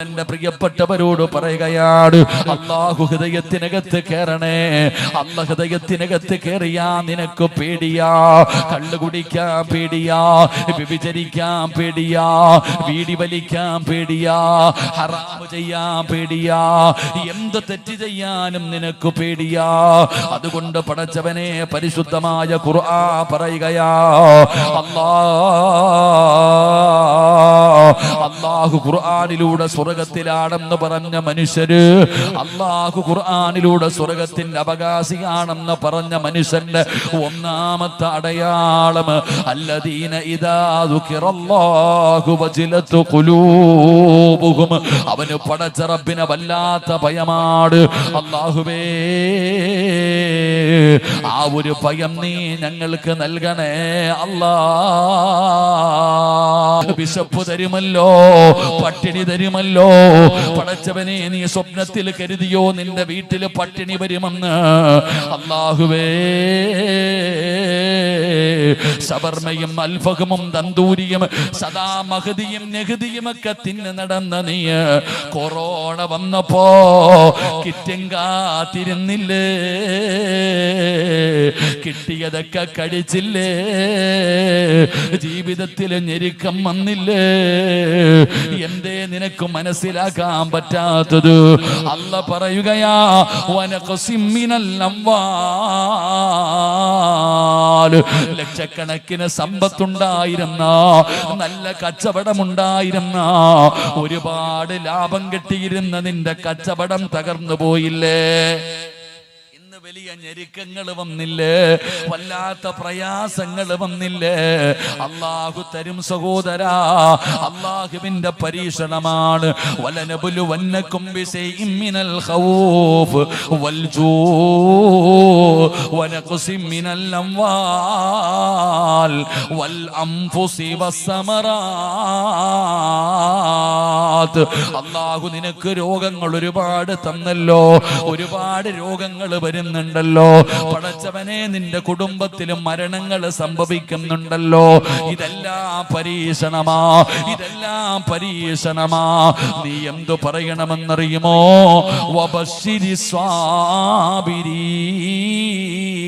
എന്റെ പ്രിയപ്പെട്ടവരോട് പറയുകയാണ് അള്ളാഹു ഹൃദയത്തിനകത്ത് കയറണേ അല്ല ഹൃദയത്തിനകത്ത് കയറിയാ നിനക്ക് പേടിയാ കള്ളു കുടിക്കാൻ പേടിയാ വ്യഭിചരിക്കാൻ പേടിയാ വീടി വലിക്കാൻ പേടിയാ ഹറാമ് ചെയ്യാൻ പേടിയാ എന്ത് തെറ്റ് ചെയ്യാനും നിനക്ക് പേടിയാ. അതുകൊണ്ട് പടച്ചവനെ പരിശുദ്ധമായ ഖുർആ പറയുകയാ അല്ലാ അള്ളാഹു ഖുർആാനിലൂടെ സ്വർഗത്തിലാണെന്ന് പറഞ്ഞ മനുഷ്യര് അള്ളാഹു ഖുർആാനിലൂടെ സ്വർഗത്തിന്റെ അവകാശിയാണെന്ന് പറഞ്ഞ മനുഷ്യന്റെ ഒന്നാമത്തെ അടയാളം അല്ലദീന ഖുലൂബുഹും. അവന് പടച്ച റബ്ബിനെ വല്ലാത്ത ഭയമാട് അള്ളാഹുവേ ആ ഒരു ഭയം നീ ഞങ്ങൾക്ക് നൽകണേ. അല്ലാ വിശപ്പ് തരുമല്ലോ പട്ടിണി തരുമല്ലോ പടച്ചവനെ നീ സ്വപ്നത്തിൽ കരുതിയോ? നിന്റെ വീട്ടിൽ പട്ടിണി വരുമെന്ന്. അള്ളാഹുവേ സബർമയും അൽഫഹമും തന്തൂരിയും സദാ മഹതിയും നെഹതിയും ഒക്കെ തിന്ന് നടന്ന നീ. കൊറോണ വന്നപ്പോ കിറ്റും കാത്തിരുന്നില്ലേ? കിട്ടിയതൊക്കെ കഴിച്ചില്ലേ ജീവിതത്തിൽ ഞെരുക്കം വന്നില്ലേ? എന്തേ നിനക്ക് മനസ്സിലാക്കാൻ പറ്റാത്തത്. അല്ല പറയുകയാ ലക്ഷക്കണക്കിന് സമ്പത്തുണ്ടായിരുന്ന നല്ല കച്ചവടമുണ്ടായിരുന്ന ഒരുപാട് ലാഭം കിട്ടിയിരുന്ന നിന്റെ കച്ചവടം തകർന്നു പോയില്ലേ വലിയ ഞെരുക്കങ്ങൾ വന്നില്ലേ? വല്ലാത്ത പ്രയാസങ്ങൾ വന്നില്ലേ? അള്ളാഹു തരും സഹോദര അള്ളാഹുവിന്റെ പരീക്ഷണമാണ്. വലനബുലു വസ്സമറാത്ത് അള്ളാഹു നിനക്ക് രോഗങ്ങൾ ഒരുപാട് തന്നല്ലോ. ഒരുപാട് രോഗങ്ങൾ വരുന്നുണ്ടല്ലോ. പടച്ചവനെ നിന്റെ കുടുംബത്തിലും മരണങ്ങൾ സംഭവിക്കുന്നുണ്ടല്ലോ. ഇതെല്ലാം പരീക്ഷണമാ ഇതെല്ലാം പരീക്ഷണമാ. നീ എന്തു പറയണമെന്നറിയുമോ? വബശ്ശിരി സ്വാബിരീൻ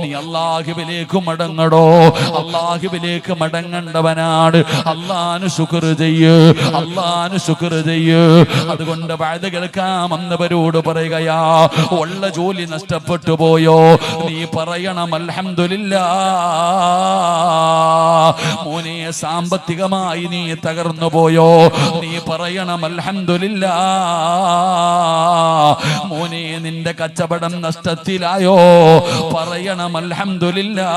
നീ അള്ളാഹുവിലേക്ക് മടങ്ങടോ. അള്ളാഹിബിലേക്ക് മടങ്ങേണ്ടവനാണ്. അള്ളാന് ശുക്ർ ചെയ്യ്. അള്ളാന് ശുക്ർ ചെയ്യ്. അതുകൊണ്ട് വഴുത് കേൾക്കാം. എന്നവരോട് പറയുകയാ ഉള്ള ജോലി നഷ്ടപ്പെട്ടു പോയോ? നീ പറയണം അൽഹംദുലില്ലാ. മോനെ സാമ്പത്തികമായി നീ തകർന്നു പോയോ? നീ പറയണം അൽഹംദുലില്ലാ. മോനെ നിന്റെ കച്ചവടം നഷ്ടത്തിലായോ? പറയണം അൽഹംദുലില്ലാ.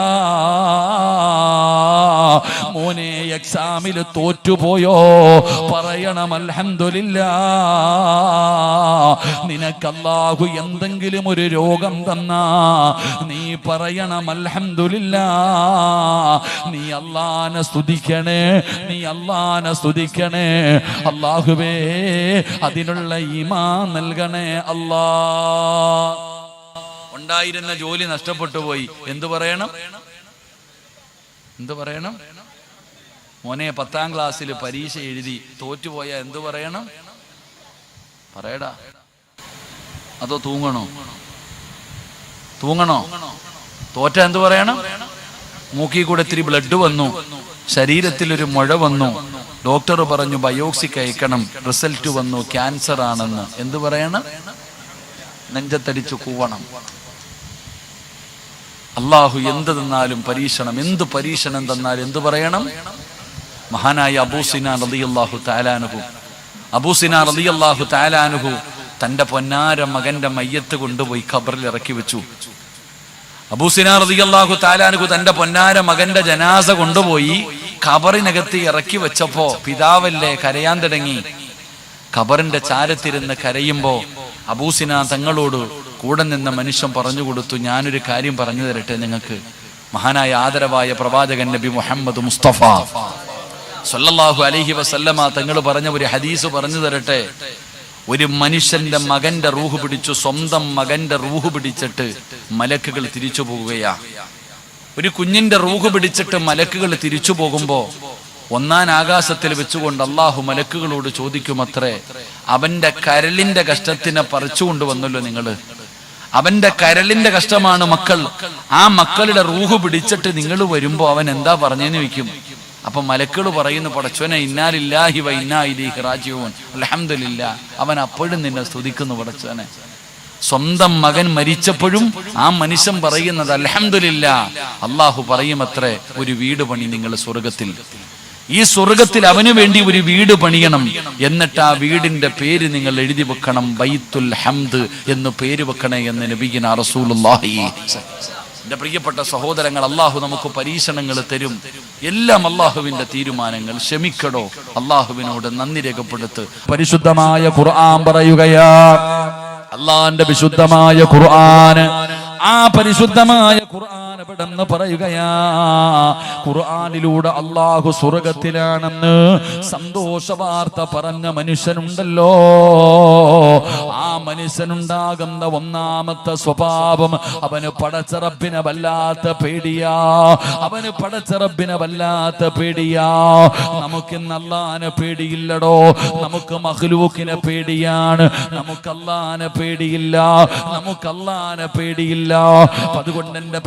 മോനെ എക്സാമിൽ തോറ്റുപോയോ? പറയണം അൽഹംദുലില്ലാ. നിനക്കല്ലാഹു എന്തെങ്കിലും ഒരു രോഗം തന്ന. നീ പറയണം അൽഹംദുലില്ലാ. നീ അള്ളാനെ സ്തുതിക്കണേ നീ അള്ളാനെ സ്തുതിക്കണേ. അല്ലാഹുവേ അതിനുള്ള ഈമാ നൽകണേ അല്ലാ. ഉണ്ടായിരുന്ന ജോലി നഷ്ടപ്പെട്ടു പോയി. എന്തു പറയണം? എന്തു പറയണം? മോനെ പത്താം ക്ലാസ്സിൽ പരീക്ഷ എഴുതി തോറ്റുപോയ എന്തു പറയണം? പറയടാ. അതോ തൂങ്ങണോ? തൂങ്ങണോ? തോറ്റ എന്തു പറയണം? മൂക്കി കൂടെ ഇത്തിരി ബ്ലഡ് വന്നു. ശരീരത്തിൽ ഒരു മുഴ വന്നു. ഡോക്ടർ പറഞ്ഞു ബയോക്സി കഴിക്കണം. റിസൾട്ട് വന്നു. ക്യാൻസർ ആണെന്ന്. എന്തു പറയണം? നെഞ്ചത്തടിച്ചു കൂവണം. അള്ളാഹു എന്ത് തന്നാലും പരീക്ഷണം എന്ത് പരീക്ഷണം തന്നാലും എന്ത് പറയണം? മഹാനായ അബൂസിന റളിയല്ലാഹു താലാനുഹു അബൂസിന റളിയല്ലാഹു താലാനുഹു തന്റെ പൊന്നാര മകന്റെ മയ്യത്ത് കൊണ്ടുപോയി ഖബറിൽ ഇറക്കി വെച്ചു. അബൂസിന റളിയല്ലാഹു താലാനുഹു തന്റെ പൊന്നാര മകന്റെ ജനാസ കൊണ്ടുപോയി ഖബറിനകത്ത് ഇറക്കി വെച്ചപ്പോ പിതാവല്ലേ കരയാൻ തുടങ്ങി. ഖബറിന്റെ ചാരത്തിരുന്ന് കരയുമ്പോ അബൂസിന തങ്ങളോട് കൂടെ നിന്ന മനുഷ്യൻ പറഞ്ഞു കൊടുത്തു ഞാനൊരു കാര്യം പറഞ്ഞു തരട്ടെ നിങ്ങൾക്ക്. മഹാനായ ആദരവായ പ്രവാചകൻ നബി മുഹമ്മദ് മുസ്തഫ. സല്ലല്ലാഹു അലൈഹി വസല്ലമ തങ്ങൾ പറഞ്ഞ ഒരു ഹദീസ് പറഞ്ഞു തരട്ടെ. ഒരു മനുഷ്യന്റെ മകന്റെ റൂഹ് പിടിച്ചു സ്വന്തം മകന്റെ റൂഹ് പിടിച്ചിട്ട് മലക്കുകൾ തിരിച്ചു പോകുകയാ ഒരു കുഞ്ഞിന്റെ റൂഹ് പിടിച്ചിട്ട് മലക്കുകൾ തിരിച്ചു പോകുമ്പോ ഒന്നാൻ ആകാശത്തിൽ വെച്ചുകൊണ്ട് അള്ളാഹു മലക്കുകളോട് ചോദിക്കുമത്രേ അവന്റെ കരലിന്റെ കഷ്ടത്തിനെ പറിച്ചു കൊണ്ടുവന്നല്ലോ നിങ്ങൾ. അവന്റെ കരലിന്റെ കഷ്ടമാണ് മക്കൾ. ആ മക്കളുടെ റൂഹ് പിടിച്ചിട്ട് നിങ്ങൾ വരുമ്പോ അവൻ എന്താ പറഞ്ഞെന്ന് വെക്കും അപ്പൊ മലക്കൾ പറയുന്നു പടച്ചോനെ ഇന്നാലില്ലാഹി വ ഇന്നാ ഇലൈഹി റാജിഊൻ. അൽഹംദുലില്ലാ അവൻ അപ്പോഴും നിന്നെ സ്തുതിക്കുന്നു പടച്ചോനെ. സ്വന്തം മകൻ മരിച്ചപ്പോഴും ആ മനുഷ്യൻ പറയുന്നത് അലഹമില്ല അള്ളാഹു പറയുമത്രേ ഒരു വീട് പണി നിങ്ങൾ സ്വർഗത്തിൽ ഈ സ്വർഗത്തിൽ അവന് വേണ്ടി ഒരു വീട് പണിയണം. എന്നിട്ട് ആ വീടിന്റെ പേര് നിങ്ങൾ എഴുതി വെക്കണം. ബൈത്തുൽ ഹംദ് എന്ന് പേര് വെക്കണേ എന്ന് നബിഗിന എന്റെ പ്രിയപ്പെട്ട സഹോദരങ്ങൾ അള്ളാഹു നമുക്ക് പരീക്ഷണങ്ങൾ തരും. എല്ലാം അള്ളാഹുവിന്റെ തീരുമാനങ്ങൾ. ക്ഷമിക്കടോ. അള്ളാഹുവിനോട് നന്ദി രേഖപ്പെടുത്ത്. പരിശുദ്ധമായ ഖുർആൻ പറയുകയാ. അള്ളാന്റെ വിശുദ്ധമായ ഖുർആൻ. ആ പരിശുദ്ധമായ ഖുർആൻ എവിടെന്ന് പറയുകയാ? ഖുർആാനിലൂടെ അള്ളാഹു സ്വർഗത്തിലാണെന്ന് സന്തോഷ വാർത്ത പറഞ്ഞ മനുഷ്യനുണ്ടല്ലോ. ആ മനുഷ്യനുണ്ടാകുന്ന ഒന്നാമത്തെ സ്വഭാവം അവന് പടച്ചറബിനെ വല്ലാത്ത പേടിയാ. അവന് പടച്ചറബിനെ വല്ലാത്ത പേടിയാ. നമുക്ക് നല്ലാനെ പേടിയില്ലടോ. നമുക്ക് മഹ്ലൂക്കിനെ പേടിയാണ്. നമുക്ക് അല്ലാനെ പേടിയില്ല. നമുക്ക് അല്ലാനെ പേടിയില്ല. അതുകൊണ്ട് എന്റെ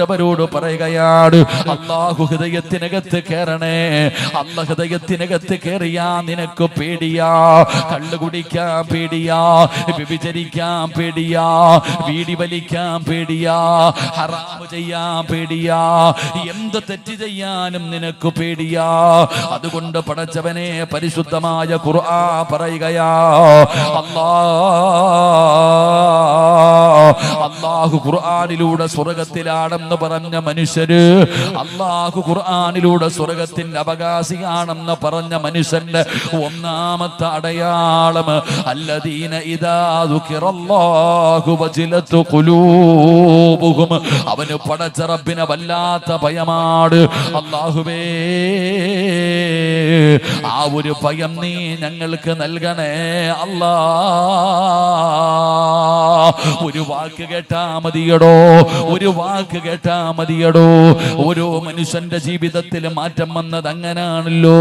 പ്രിയപ്പെട്ടവരോട് പറയുകയാണ് അള്ളാഹു ഹൃദയത്തിനകത്ത് കയറണേ അല്ല ഹൃദയത്തിനകത്ത് കയറിയാ നിനക്ക് പേടിയാ കള്ളു കുടിക്കാൻ പേടിയാ വ്യഭിചരിക്കാൻ പേടിയാ വീടി വലിക്കാൻ പേടിയാ ഹറാമ് ചെയ്യാൻ പേടിയാ എന്ത് തെറ്റ് ചെയ്യാനും നിനക്ക് പേടിയാ. അതുകൊണ്ട് പടച്ചവനെ പരിശുദ്ധമായ ഖുർആ പറയുകയാ അല്ലാ അള്ളാഹു ഖുർആാനിലൂടെ സ്വർഗത്തിലാണെന്ന് പറഞ്ഞ മനുഷ്യര് അള്ളാഹു ഖുർആാനിലൂടെ സ്വർഗത്തിന്റെ അവകാശിയാണെന്ന് പറഞ്ഞ മനുഷ്യന്റെ ഒന്നാമത്തെ അടയാളം അല്ലദീന ഖുലൂബുഹും. അവന് പടച്ചറപ്പിനെ വല്ലാത്ത ഭയമാട് അള്ളാഹുവേ ആ ഒരു ഭയം നീ ഞങ്ങൾക്ക് നൽകണേ. അല്ലാ ഒരു വാക്ക് കേട്ടാ മതിയടോ. ഒരു വാക്ക് കേട്ടാ മതിയടോ. ഓരോ മനുഷ്യന്റെ ജീവിതത്തിൽ മാറ്റം വന്നത് അങ്ങനാണല്ലോ.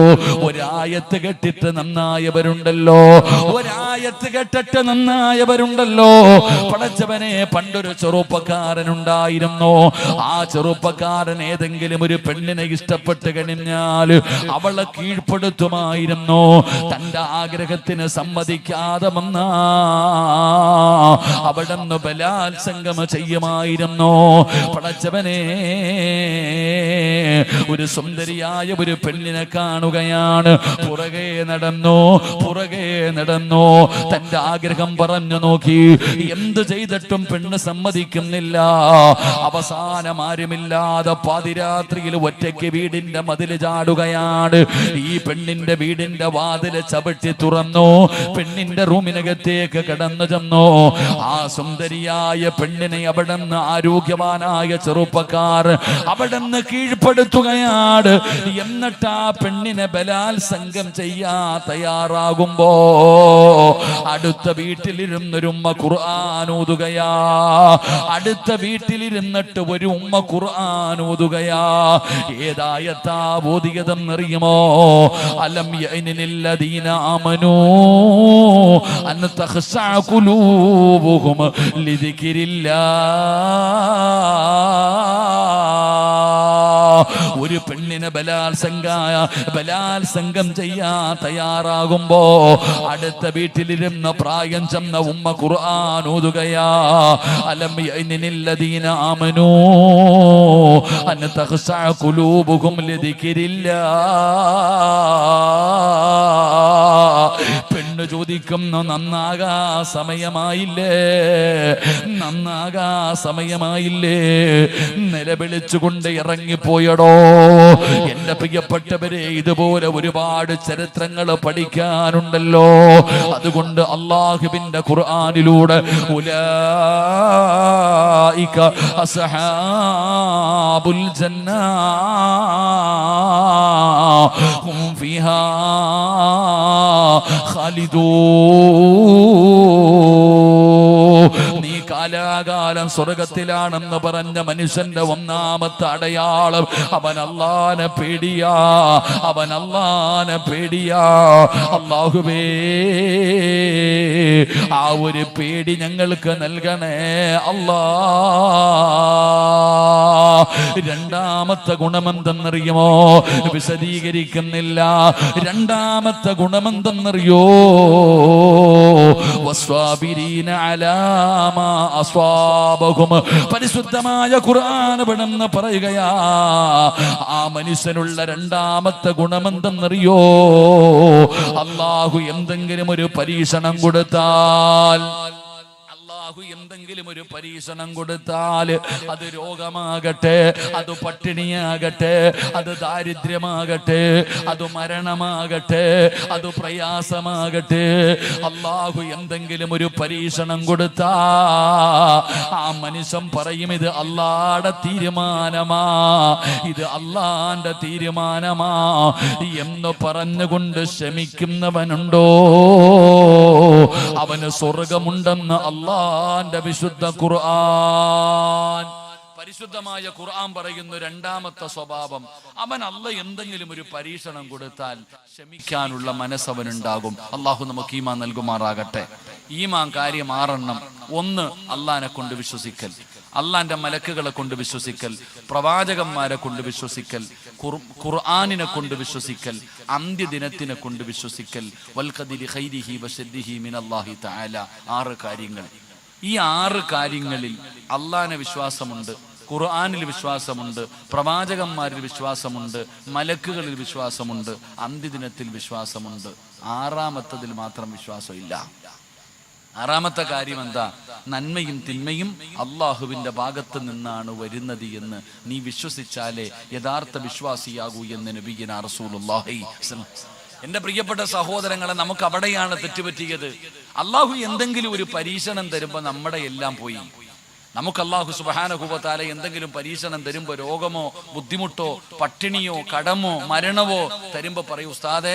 ഒരായത്ത് കെട്ടിട്ട് നന്നായവരുണ്ടല്ലോ. ഒരായത്ത് കെട്ടിട്ട് നന്നായവരുണ്ടല്ലോ. പടച്ചവനെ പണ്ടൊരു ചെറുപ്പക്കാരൻ ഉണ്ടായിരുന്നു ആ ചെറുപ്പക്കാരൻ ഏതെങ്കിലും ഒരു പെണ്ണിനെ ഇഷ്ടപ്പെട്ട് കഴിഞ്ഞാൽ അവളെ കീഴ്പ്പെടുത്തുമായിരുന്നു. തന്റെ ആഗ്രഹത്തിന് സമ്മതിക്കാതെ വന്നാ അവിടെ നിന്ന് ബലാത്സംഗം ചെയ്യുമായിരുന്നു. പടച്ചവനെ ഒരു സുന്ദരിയായ ഒരു പെണ്ണിനെ കാണുകയാണ്. പുറകെ നടന്നു പുറകെ നടന്നു തന്റെ ആഗ്രഹം പറഞ്ഞു നോക്കി. എന്ത് ചെയ്തിട്ടും പെണ്ണ് സമ്മതിക്കുന്നില്ല. അവസാനം ആരുമില്ലാതെ പാതിരാത്രിയിൽ ഒറ്റയ്ക്ക് വീടിന്റെ മതിൽ ചാടുകയാണ്. ഈ പെണ്ണിന്റെ വീടിന്റെ വാതിൽ ചവിട്ടി തുറന്നു. പെണ്ണിന്റെ റൂമിനകത്തേക്ക് കടന്നു ചെന്നു. ആ സുന്ദരിയായ പെണ്ണിനെ അവിടെ നിന്ന് ആരോഗ്യവാനായ ചെറുപ്പക്കാർ അവിടെ നിന്ന് കീഴ്പ്പെടുത്തുകയാണ്. എന്നിട്ട് ആ പെണ്ണിനെ ബലാത്സംഗം ചെയ്യാ തയ്യാറാകുമ്പോ അടുത്ത വീട്ടിലിരുന്നൊരു ഉമ്മ ഖുർആൻ ഓതുകയാ. അടുത്ത വീട്ടിലിരുന്നിട്ട് ഒരു ഉമ്മ ഖുർആൻ ഓതുകയാ. ഏതായത്താ അറിയുമോ അലം യഅനില്ലദീന ആമനൂ അൻ ഒരു പെണ്ണിനെ ബലാത്സംഗായ ബലാത്സംഗം ചെയ്യാ തയ്യാറാകുമ്പോ അടുത്ത വീട്ടിലിരുന്ന പ്രായം ചെന്ന ഉമ്മ ഖുർആൻ ഓതുകയാ. അലം യഅനില്ലദീന ആമനൂ തഖ്ശഅ ഖുലൂബുഹും ലിദിക്രില്ലാ. പെണ്ണ് ചോദിക്കും നന്നാകാ സമയമായില്ലേ? നന്നാകാ സമയമായില്ലേ? നിലവിളിച്ചുകൊണ്ട് ഇറങ്ങിപ്പോയടോ. എന്റെ പ്രിയപ്പെട്ടവരെ ഇതുപോലെ ഒരുപാട് ചരിത്രങ്ങൾ പഠിക്കാനുണ്ടല്ലോ. അതുകൊണ്ട് അള്ളാഹുബിന്റെ ഖുർആാനിലൂടെ ഉലായിക അസ്ഹാബുൽ ജന്ന ഹും ഫിഹാ ഖാലിദൂൻ നീ കാലാകാലം സ്വർഗത്തിലാണെന്ന് പറഞ്ഞ മനുഷ്യന്റെ ഒന്നാമത്തെ അടയാളം അവൻ അള്ളാനെ പേടിയാ അവൻ അള്ളാനെ പേടിയാ. അള്ളാഹുവേ ആ ഒരു പേടി ഞങ്ങൾക്ക് നൽകണേ. അല്ലാ രണ്ടാമത്തെ ഗുണമെന്തെന്നറിയുമോ? വിശദീകരിക്കുന്നില്ല. രണ്ടാമത്തെ ഗുണമെന്തെന്നറിയോ? വസ്വാബിരീന അലാമ അസ്വാബഹും പരിശുദ്ധമായ ഖുർആൻ പെടുന്ന് പറയുകയാ ആ മനുഷ്യനുള്ള രണ്ടാമത്തെ ഗുണമെന്തെന്നറിയോ? അള്ളാഹു എന്തെങ്കിലും ഒരു പരീക്ഷണം കൊടുത്താൽ അള്ളാഹു എന്തെങ്കിലും ഒരു പരീക്ഷണം കൊടുത്താൽ അത് രോഗമാകട്ടെ അത് പട്ടിണിയാകട്ടെ അത് ദാരിദ്ര്യമാകട്ടെ അത് മരണമാകട്ടെ അത് പ്രയാസമാകട്ടെ. അള്ളാഹു എന്തെങ്കിലും ഒരു പരീക്ഷണം കൊടുത്താ ആ മനുഷ്യൻ പറയും ഇത് അള്ളാടെ തീരുമാനമാ ഇത് അള്ളാന്റെ തീരുമാനമാ എന്ന് പറഞ്ഞുകൊണ്ട് ശമിക്കുന്നവനുണ്ടോ അവന് സ്വർഗമുണ്ടെന്ന് അള്ളാന്റെ വിശുദ്ധ ഖുർആൻ. പരിശുദ്ധമായ ഖുർആൻ പറയുന്ന രണ്ടാമത്തെ സ്വഭാവം അവൻ അല്ല എന്തെങ്കിലും ഒരു പരീക്ഷണം കൊടുത്താൽ ക്ഷമിക്കാനുള്ള മനസ്സവനുണ്ടാകും. അള്ളാഹു നമുക്ക് ഈമാൻ നൽകുമാറാകട്ടെ. ഈമാൻ കാര്യം ആറെണ്ണം. ഒന്ന് അള്ളാനെ കൊണ്ട് വിശ്വസിക്കൽ. അള്ളാന്റെ മലക്കുകളെ കൊണ്ട് വിശ്വസിക്കൽ. പ്രവാചകന്മാരെ കൊണ്ട് വിശ്വസിക്കൽ. ഖുർ- ഖുർആനിനെ കൊണ്ട് വിശ്വസിക്കൽ. അന്ത്യദിനത്തിനെ കൊണ്ട് വിശ്വസിക്കൽ. വൽഖദിരി ഖൈരിഹി വശദ്ദിഹി മിനല്ലാഹി തആല. ആറ് കാര്യങ്ങൾ. ഈ ആറ് കാര്യങ്ങളിൽ അള്ളാനെ വിശ്വാസമുണ്ട് ഖുർആാനിൽ വിശ്വാസമുണ്ട് പ്രവാചകന്മാരിൽ വിശ്വാസമുണ്ട് മലക്കുകളിൽ വിശ്വാസമുണ്ട് അന്ത്യദിനത്തിൽ വിശ്വാസമുണ്ട്. ആറാമത്തതിൽ മാത്രം വിശ്വാസമില്ല. ആറാമത്തെ കാര്യം എന്താ? നന്മയും തിന്മയും അള്ളാഹുവിന്റെ ഭാഗത്ത് നിന്നാണ് വരുന്നത് എന്ന് നീ വിശ്വസിച്ചാലേ യഥാർത്ഥ വിശ്വാസിയാകൂ എന്ന് നബിയന റസൂലുള്ളാഹി എന്റെ പ്രിയപ്പെട്ട സഹോദരങ്ങളെ നമുക്ക് അവിടെയാണ് തെറ്റുപറ്റിയത്. അള്ളാഹു എന്തെങ്കിലും ഒരു പരീക്ഷണം തരുമ്പോ നമ്മുടെ എല്ലാം പോയി. നമുക്ക് അള്ളാഹു സുബാനഹുബത്താല എന്തെങ്കിലും പരീക്ഷണം തരുമ്പോ രോഗമോ ബുദ്ധിമുട്ടോ പട്ടിണിയോ കടമോ മരണമോ തരുമ്പോ പറയും ഉസ്താദേ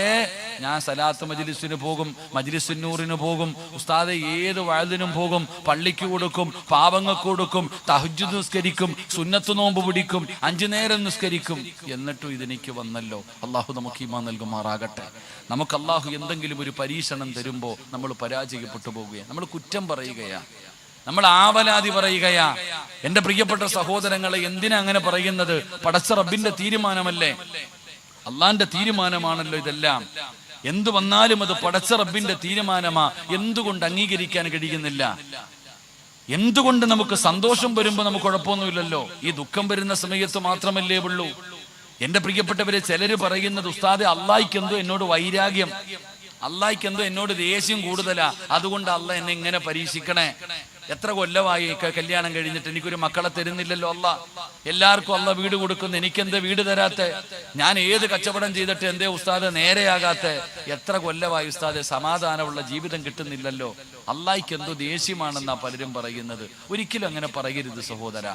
ഞാൻ സലാത്ത് മജിലിസിന് പോകും മജിലിസിന്നൂറിന് പോകും ഉസ്താദെ ഏത് വഴുതിനും പോകും പള്ളിക്ക് കൊടുക്കും പാവങ്ങൾക്ക് കൊടുക്കും തഹജ് നിസ്കരിക്കും സുന്നത്ത് നോമ്പ് പിടിക്കും അഞ്ചു നേരം നിസ്കരിക്കും. എന്നിട്ടും ഇതെനിക്ക് വന്നല്ലോ. അള്ളാഹു നമുക്ക് ഈമാ നൽകുമാറാകട്ടെ. നമുക്ക് അള്ളാഹു എന്തെങ്കിലും ഒരു പരീക്ഷണം തരുമ്പോ നമ്മൾ പരാജയപ്പെട്ടു പോവുകയാണ്. നമ്മൾ കുറ്റം പറയുകയാണ്. നമ്മൾ ആവലാതി പറയുകയാ എന്റെ പ്രിയപ്പെട്ട സഹോദരങ്ങളെ എന്തിനാ അങ്ങനെ പറയുന്നത്? പടച്ച റബ്ബിന്റെ തീരുമാനമല്ലേ? അള്ളാന്റെ തീരുമാനമാണല്ലോ ഇതെല്ലാം. എന്തു വന്നാലും അത് പടച്ച റബ്ബിന്റെ തീരുമാനമാ. എന്തുകൊണ്ട് അംഗീകരിക്കാൻ കഴിയുന്നില്ല? എന്തുകൊണ്ട് നമുക്ക് സന്തോഷം വരുമ്പോ നമുക്ക് കുഴപ്പമൊന്നുമില്ലല്ലോ? ഈ ദുഃഖം വരുന്ന സമയത്ത് മാത്രമല്ലേ ഉള്ളൂ. എന്റെ പ്രിയപ്പെട്ടവരെ ചിലര് പറയുന്നത് ഉസ്താദെ അള്ളായിക്ക് എന്തോ എന്നോട് വൈരാഗ്യം. അള്ളായിക്ക് എന്തോ എന്നോട് ദേഷ്യം കൂടുതലാ. അതുകൊണ്ട് അല്ല എന്നെ ഇങ്ങനെ പരീക്ഷിക്കണേ. എത്ര കൊല്ലമായി കല്യാണം കഴിഞ്ഞിട്ട് എനിക്കൊരു മക്കളെ തരുന്നില്ലല്ലോ അല്ല എല്ലാവർക്കും അല്ല വീട് കൊടുക്കുന്നു. എനിക്കെന്ത് വീട് തരാത്ത? ഞാൻ ഏത് കച്ചവടം ചെയ്തിട്ട് എന്തേ ഉസ്താദ് നേരെയാകാത്ത? എത്ര കൊല്ലമായി ഉസ്താദ് സമാധാനമുള്ള ജീവിതം കിട്ടുന്നില്ലല്ലോ. അള്ളായിക്ക് എന്തോ ദേഷ്യമാണെന്നാ പലരും പറയുന്നത്. ഒരിക്കലും അങ്ങനെ പറയരുത് സഹോദര.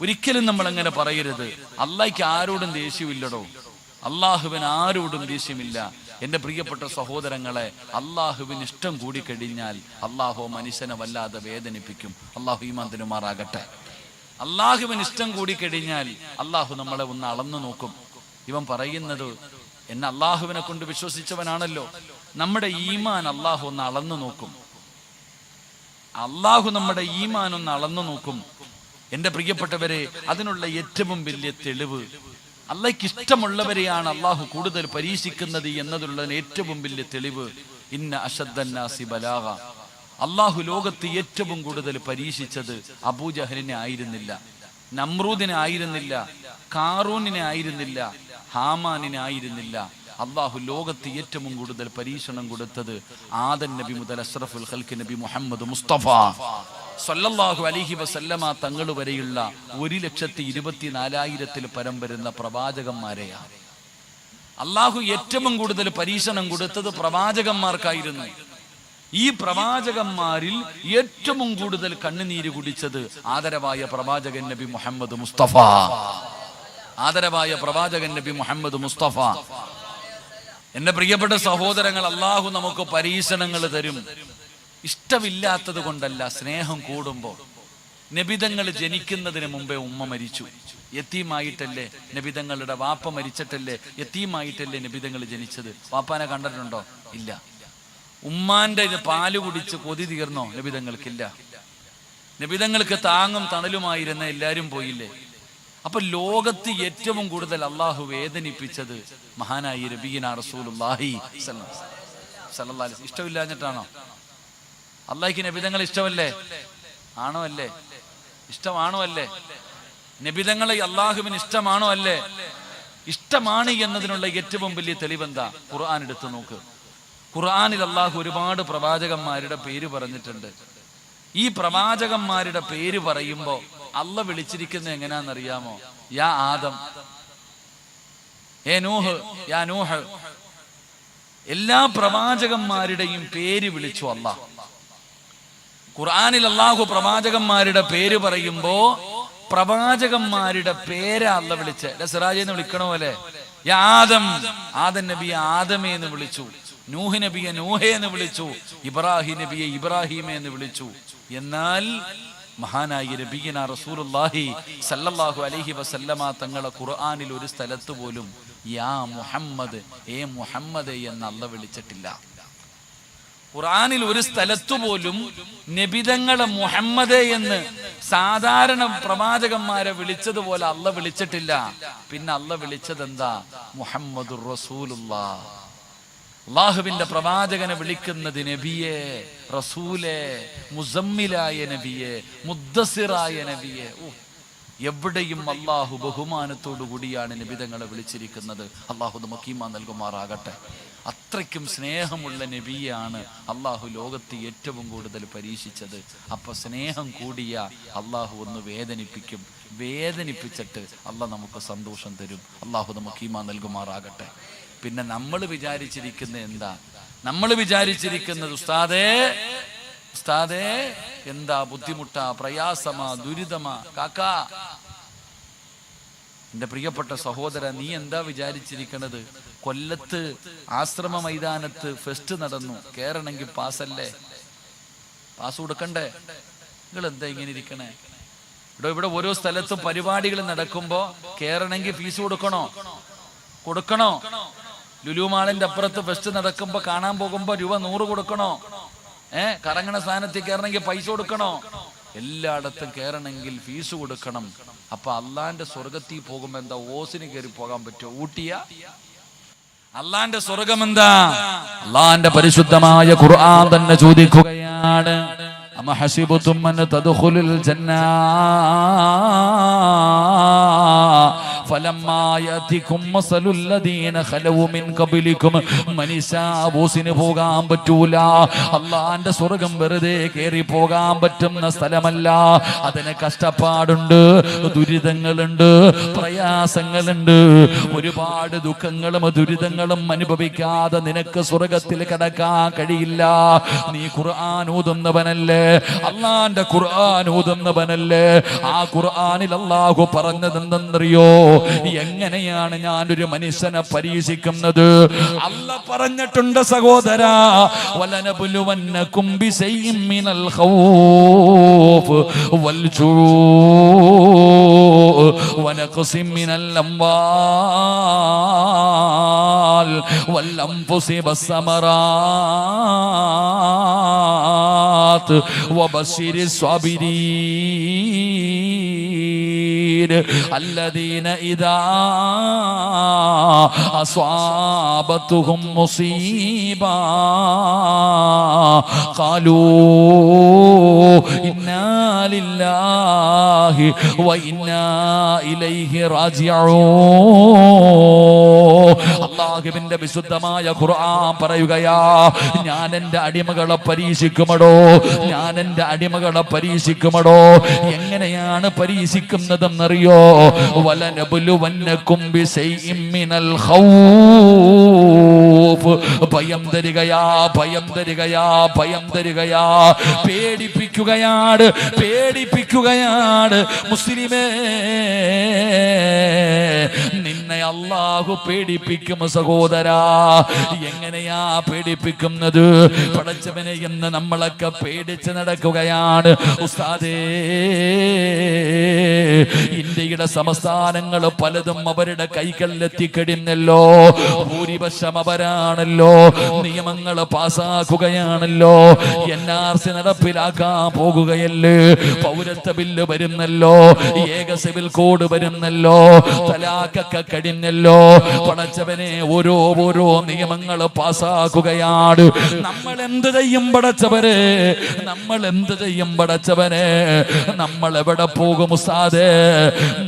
ഒരിക്കലും നമ്മൾ അങ്ങനെ പറയരുത്. അള്ളായിക്ക് ആരോടും ദേഷ്യമില്ലടോ. അള്ളാഹുവിന് ആരോടും ദേഷ്യമില്ല. എന്റെ പ്രിയപ്പെട്ട സഹോദരങ്ങളെ അള്ളാഹുവിന് ഇഷ്ടം കൂടി കഴിഞ്ഞാൽ അള്ളാഹു മനുഷ്യനെ വല്ലാതെ വേദനിപ്പിക്കും. അള്ളാഹു ഈമാന്തിനുമാറാകട്ടെ അള്ളാഹുവിന് ഇഷ്ടം കൂടി കഴിഞ്ഞാൽ അള്ളാഹു നമ്മളെ ഒന്ന് അളന്നു നോക്കും. ഇവൻ പറയുന്നത് എന്നെ അള്ളാഹുവിനെ കൊണ്ട് വിശ്വസിച്ചവനാണല്ലോ. നമ്മുടെ ഈമാൻ അള്ളാഹു ഒന്ന് അളന്നു നോക്കും. അള്ളാഹു നമ്മുടെ ഈമാൻ ഒന്ന് അളന്നു നോക്കും. എന്റെ പ്രിയപ്പെട്ടവരെ അതിനുള്ള ഏറ്റവും വലിയ തെളിവ് അള്ളയ്ക്ക് ഇഷ്ടമുള്ളവരെയാണ് അള്ളാഹു കൂടുതൽ പരീക്ഷിക്കുന്നത് എന്നതുള്ളതിന് ഏറ്റവും വലിയ തെളിവ് ഇന്ന അഷദ്ദന്നാസി ബലാഗ. അള്ളാഹു ലോകത്ത് ഏറ്റവും കൂടുതൽ പരീക്ഷിച്ചത് അബൂജഹലിനെ ആയിരുന്നില്ല നമ്രൂദിനെ ആയിരുന്നില്ല കാറൂനിനെ ആയിരുന്നില്ല ഹാമാനിനെ ആയിരുന്നില്ല. അള്ളാഹു ലോകത്ത് ഏറ്റവും കൂടുതൽ പരീക്ഷണം കൊടുത്തത് ആദൻ നബി മുതൽ അഷ്റഫുൽ ഖൽക്ക് നബി മുഹമ്മദ് മുസ്തഫ. സല്ലല്ലാഹു അലിഹി വസല്ലമ തങ്ങൾ വരെയുള്ള ഒരു ലക്ഷത്തി ഇരുപത്തി നാലായിരത്തിൽ പരം വരുന്ന പ്രവാചകന്മാരെയാണ് അള്ളാഹു ഏറ്റവും കൂടുതൽ പരീക്ഷണം കൊടുത്തത് പ്രവാചകന്മാർക്കായിരുന്നു. ഈ പ്രവാചകന്മാരിൽ ഏറ്റവും കൂടുതൽ കണ്ണുനീര് കുടിച്ചത് ആദരവായ പ്രവാചകൻ നബി മുഹമ്മദ് മുസ്തഫ. ആദരവായ പ്രവാചകൻ നബി മുഹമ്മദ് മുസ്തഫ. എന്റെ പ്രിയപ്പെട്ട സഹോദരങ്ങൾ അള്ളാഹു നമുക്ക് പരീക്ഷണങ്ങൾ തരും. ഇഷ്ടമില്ലാത്തത് കൊണ്ടല്ല സ്നേഹം കൂടുമ്പോൾ. നബിതങ്ങൾ ജനിക്കുന്നതിന് മുമ്പേ ഉമ്മ മരിച്ചു. എത്തിയുമായിട്ടല്ലേ നബിതങ്ങളുടെ വാപ്പ മരിച്ചിട്ടല്ലേ? എത്തിയുമായിട്ടല്ലേ നബിതങ്ങൾ ജനിച്ചത്? വാപ്പാനെ കണ്ടിട്ടുണ്ടോ? ഇല്ല. ഉമ്മാന്റെ ഇത് പാൽ കുടിച്ച് കൊതി തീർന്നോ? നബിതങ്ങൾക്കില്ല. നബിതങ്ങൾക്ക് താങ്ങും തണലുമായിരുന്ന എല്ലാരും പോയില്ലേ? അപ്പൊ ലോകത്ത് ഏറ്റവും കൂടുതൽ അള്ളാഹു വേദനിപ്പിച്ചത് മഹാനായി രബീന അലൈഹി ഇഷ്ടമില്ലാഞ്ഞിട്ടാണോ? അള്ളാഹിക്ക് നബിതങ്ങൾ ഇഷ്ടമല്ലേ? ആണോ അല്ലേ? ഇഷ്ടമാണോ അല്ലേ? നബിതങ്ങളെ അള്ളാഹുവിന് ഇഷ്ടമാണോ അല്ലേ? ഇഷ്ടമാണ് എന്നതിനുള്ള ഏറ്റവും വലിയ തെളിവെന്താ? ഖുർആൻ എടുത്തു നോക്ക്. ഖുർആാനിൽ അള്ളാഹു ഒരുപാട് പ്രവാചകന്മാരുടെ പേര് പറഞ്ഞിട്ടുണ്ട്. ഈ പ്രവാചകന്മാരുടെ പേര് പറയുമ്പോ അല്ല വിളിച്ചിരിക്കുന്നത് എങ്ങനെയാണെന്നറിയാമോ യാ ആദം. ഏ നൂഹ് യാ നൂഹ്. എല്ലാ പ്രവാചകന്മാരുടെയും പേര് വിളിച്ചു അല്ല ഖുർആാനിൽ അള്ളാഹു പ്രവാചകന്മാരുടെ പേര് പറയുമ്പോ പ്രവാചകന്മാരുടെ പേരാ അല്ല വിളിച്ച്. സിറാജ് എന്ന് വിളിക്കണ പോലെ. ആദം. ആദം നബിയെ ആദമേ എന്ന് വിളിച്ചു. നൂഹ് നബിയെ നൂഹേ എന്ന് വിളിച്ചു. ഇബ്രാഹിം നബിയെ ഇബ്രാഹിമേ എന്ന് വിളിച്ചു. എന്നാൽ മഹാനായ നബിയന റസൂലുള്ളാഹി സല്ലല്ലാഹു അലൈഹി വസല്ലമ തങ്ങളെ ഖുർആനിൽ ഒരു സ്ഥലത്ത് പോലും യാ മുഹമ്മദ് ഏ മുഹമ്മദ് എന്ന് അല്ല വിളിച്ചിട്ടില്ല. ഖുർആാനിൽ ഒരു സ്ഥലത്തു പോലും നബിതങ്ങളെ മുഹമ്മദ് എന്ന് സാധാരണ പ്രവാചകന്മാരെ വിളിച്ചതുപോലെ അല്ല വിളിച്ചിട്ടില്ല. പിന്നെ അല്ല വിളിച്ചത് എന്താ മുഹമ്മദ് റസൂലുള്ള അള്ളാഹുവിന്റെ പ്രവാചകനെ വിളിക്കുന്നത് നബിയെ റസൂലെ മുസമ്മിലായ നബിയെ മുദ്ദസിറായ നബിയെ. എവിടെയും അള്ളാഹു ബഹുമാനത്തോടു കൂടിയാണ് നബിതങ്ങളെ വിളിച്ചിരിക്കുന്നത്. അള്ളാഹു നമുക്ക് ഈമാ നൽകുമാറാകട്ടെ. അത്രയ്ക്കും സ്നേഹമുള്ള നബിയാണ് അള്ളാഹു ലോകത്ത് ഏറ്റവും കൂടുതൽ പരീക്ഷിച്ചത്. അപ്പൊ സ്നേഹം കൂടിയ അള്ളാഹു ഒന്ന് വേദനിപ്പിക്കും. വേദനിപ്പിച്ചിട്ട് അള്ളാഹ് നമുക്ക് സന്തോഷം തരും. അള്ളാഹു നമുക്ക് നൽകുമാറാകട്ടെ. പിന്നെ നമ്മൾ വിചാരിച്ചിരിക്കുന്ന എന്താ? നമ്മൾ വിചാരിച്ചിരിക്കുന്നത് ഉസ്താദേ ഉസ്താദേ എന്താ ബുദ്ധിമുട്ടാ പ്രയാസമാ ദുരിതമാ കാക്കാ. എന്റെ പ്രിയപ്പെട്ട സഹോദര നീ എന്താ വിചാരിച്ചിരിക്കണത്? കൊല്ലത്ത് ആശ്രമ മൈതാനത്ത് ഫെസ്റ്റ് നടന്നു. കേറണമെങ്കിൽ പാസല്ലേ പാസ് കൊടുക്കണ്ടേ? നിങ്ങൾ എന്താ ഇങ്ങനെ ഇരിക്കണേ? ഇവിടെ ഇവിടെ ഓരോ സ്ഥലത്തും പരിപാടികൾ നടക്കുമ്പോ കേറണമെങ്കിൽ ഫീസ് കൊടുക്കണോ? കൊടുക്കണോ? ലുലുമാളിന്റെ അപ്പുറത്ത് ഫെസ്റ്റ് നടക്കുമ്പോ കാണാൻ പോകുമ്പോ രൂപ നൂറ് കൊടുക്കണോ? ഏ കറങ്ങണ സ്ഥാനത്തിൽ കയറണമെങ്കിൽ പൈസ കൊടുക്കണോ? എല്ലായിടത്തും കയറണമെങ്കിൽ ഫീസ് കൊടുക്കണം. അപ്പൊ അള്ളാന്റെ സ്വർഗത്തിൽ പോകുമ്പോ എന്താ ഓസിന് കയറി പോകാൻ പറ്റുമോ? ഊട്ടിയ? അള്ളാന്റെ സ്വർഗം എന്താ? അള്ളാന്റെ പരിശുദ്ധമായ ഖുർആൻ തന്നെ ചോദിക്കുകയാണ്. അമ ഹസിബുത്തും ജന്നാ തദ്ഖുലുൽ ജന്ന. മനുഷ്യാബൂസിന് പോകാൻ പറ്റൂല. അള്ളാന്റെ സ്വർഗം വെറുതെ കയറി പോകാൻ പറ്റുന്ന സ്ഥലമല്ല. അതിന് കഷ്ടപ്പാടുണ്ട് ദുരിതങ്ങളുണ്ട് പ്രയാസങ്ങളുണ്ട്. ഒരുപാട് ദുഃഖങ്ങളും ദുരിതങ്ങളും അനുഭവിക്കാതെ നിനക്ക് സ്വർഗത്തിൽ കടക്കാൻ കഴിയില്ല. നീ ഖുർആൻ ഊതുന്നവനല്ലേ? അള്ളാന്റെ ഖുർആൻ ഊതുന്നവനല്ലേ? ആ ഖുർആനിൽ അള്ളാഹു പറഞ്ഞതെന്തെന്നറിയോ? എങ്ങനെയാണ് ഞാൻ ഒരു മനുഷ്യനെ പരീക്ഷിക്കുന്നത് അല്ല പറഞ്ഞിട്ടുണ്ട് സഹോദര വലനബുലുവന്നക്കും ബിശൈഇൻ മിനൽ ഖൗഫ് വൽ ونقص من الأموال والأنفس والثمرات وبشر الصابرين الذين إذا أصابتهم مصيبة قالوا إنا لله وإنا إليه راجعون അള്ളാഹുവിന്റെ വിശുദ്ധമായ ഖുർആൻ പറയുകയാ ഞാൻ എന്റെ അടിമകളെ പരീക്ഷിക്കുമടോ ഞാൻ എന്റെ അടിമകളെ പരീക്ഷിക്കുമടോ എങ്ങനെയാണ് പരീക്ഷിക്കുന്നതെന്നറിയോ വലനബുലുവന്നക്കും ബിശൈഇം മിനൽ ഖൗഫ്. ഭയം തരികയാ ഭയം തരികയാ ഭയം തരികയാ. പേടിപ്പിക്കുകയാണ് പേടിപ്പിക്കുകയാണ്. മുസ്ലിമേ അള്ളാഹു പേടിപ്പിക്കും സഹോദരാ? എങ്ങനെയാ പേടിപ്പിക്കുന്നത്? പടച്ചവനെ എന്ന് നമ്മളൊക്കെ പേടിച്ച് നടക്കുകയാണ്. ഉസ്താദേ ഇന്ത്യയുടെ സംസ്ഥാനങ്ങൾ പലതും അവരുടെ കൈകളിലെത്തിക്കഴിഞ്ഞല്ലോ. ഭൂരിപക്ഷം അവരാണല്ലോ. നിയമങ്ങൾ പാസാക്കുകയാണല്ലോ. എൻ ആർ സി നടപ്പിലാക്കാൻ പോകുകയല്ലേ. പൗരത്വ ബില്ല് വരുന്നല്ലോ. ഏക സിവിൽ കോഡ് വരുന്നല്ലോ. തലാക്കൊക്കെ കഴിഞ്ഞല്ലോ പടച്ചവനെ ഓരോ ഓരോ നിയമങ്ങൾ പാസാക്കുകയാണ്. നമ്മൾ എന്ത് ചെയ്യും പടച്ചവരെ? നമ്മൾ എന്ത് ചെയ്യും പടച്ചവനെ? നമ്മൾ എവിടെ പോകും ഉസ്താദേ?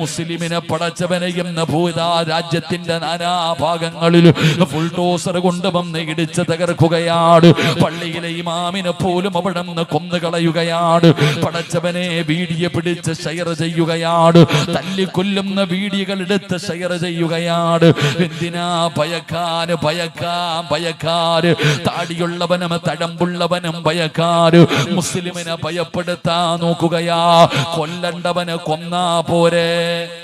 മുസ്ലിമിനെ പടച്ചവനെ എന്ന് ഭൂതാ രാജ്യത്തിന്റെ നാനാഭാഗങ്ങളിൽ ഫുൾ ടോസർ കൊണ്ടുവന്ന് ഇടിച്ച് തകർക്കുകയാണ്. പള്ളിയിലെ ഇമാമിനെ പോലും അവിടെ നിന്ന് കൊന്നുകളയുകയാണ്. പടച്ചവനെ വീഡിയോ പിടിച്ച് ഷെയർ ചെയ്യുകയാണ്. തല്ലിക്കൊല്ലുന്ന വീഡിയോകൾ എടുത്ത് ഷെയർ ചെയ്യുകയാണ് എന്തിനാ ഭയക്കാര് ഭയക്കാൻ ഭയക്കാര്. താടിയുള്ളവനും തഴമ്പുള്ളവനും ഭയക്കാര്. മുസ്ലിമിനെ ഭയപ്പെടുത്താൻ നോക്കുകയാ. കൊല്ലണ്ടവന് കൊന്നാ പോരെ.